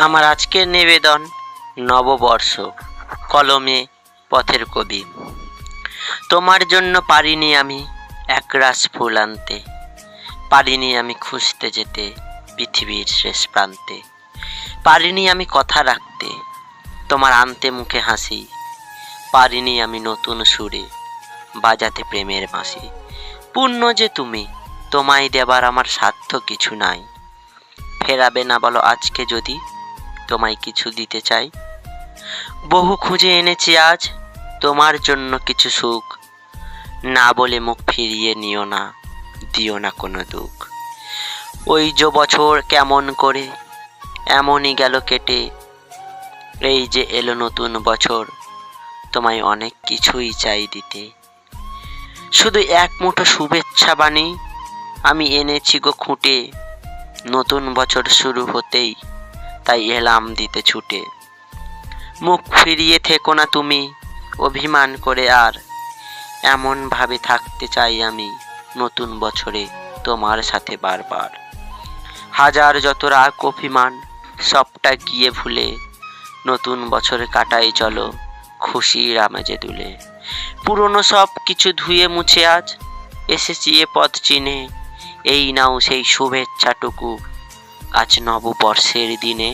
আমার আজকের নিবেদন নববর্ষ, কলমে পথের কবি। তোমার জন্য পারিনি আমি একরাশ ফুল আনতে, পারিনি আমি খুঁজতে যেতে পৃথিবীর শেষ প্রান্তে। পারিনি আমি কথা রাখতে, তোমার আনতে মুখে হাসি, পারিনি আমি নতুন সুরে বাজাতে প্রেমের বাঁশি। পূর্ণ যে তুমি, তোমায় দেবার আমার সাধ্য কিছু নাই। ফেরাবে না বলো আজকে যদি তোমায় কিছু দিতে চাই। বহু খুঁজে এনেছি আজ, তোমার জন্য কিছু সুখ। না বলে মুখ ফিরিয়ে নিও না, দিও না কোনো দুঃখ। ওই যে বছর কেমন করে, এমনই গেল কেটে। এই যে এলো নতুন বছর, তোমায় অনেক কিছুই চাই দিতে। শুধু এক মুঠো শুভেচ্ছা বাণী, আমি এনেছি গো খুঁটে। নতুন বছর শুরু হতেই তাই এলাম দিতে ছুটে। মুখ ফিরিয়ে থেকো না তুমি, অভিমান করে আর। এমন ভাবে থাকতে চাই আমি নতুন বছরে তোমার সাথে বারবার। হাজার যত রাগ, অভিমান, সবটা গিয়ে ভুলে নতুন বছরে কাটাই চলো খুশির আমেজে দুলে। পুরনো সব কিছু ধুয়ে মুছে আজ এসেছি এ পথ চিনে, এই নাও সেই শুভেচ্ছাটুকু আজ নববর্ষের দিনে।